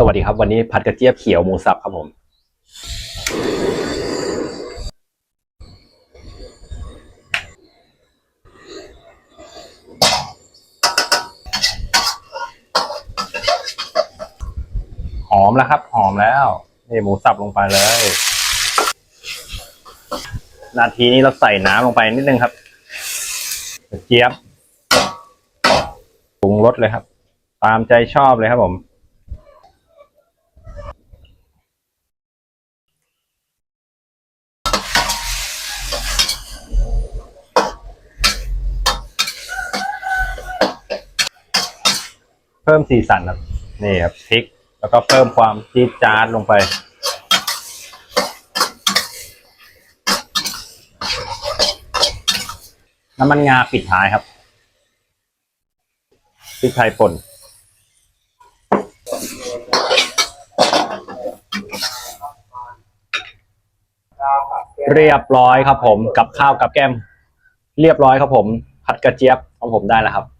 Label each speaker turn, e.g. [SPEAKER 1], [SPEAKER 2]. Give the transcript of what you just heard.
[SPEAKER 1] สวัสดีครับ วันนี้ผัดกระเจี๊ยบเขียวหมูสับครับผม หอมแล้วครับ หอมแล้วนี่หมูสับลงไปเลย นาทีนี้เราใส่น้ำลงไปนิดนึงครับกระเจี๊ยบปรุงรสเลยครับ ตามใจชอบเลยครับผม พิ่มสีสันครับนี่ครับพริก แล้วก็เพิ่มความจี๊ดจ๊าดลงไป น้ำมันงาปิดท้ายครับพริกไทยป่นเรียบร้อยครับผมกับข้าวกับแก้ม เรียบร้อยครับผม ผัดกระเจี๊ยบของผมได้แล้วครับ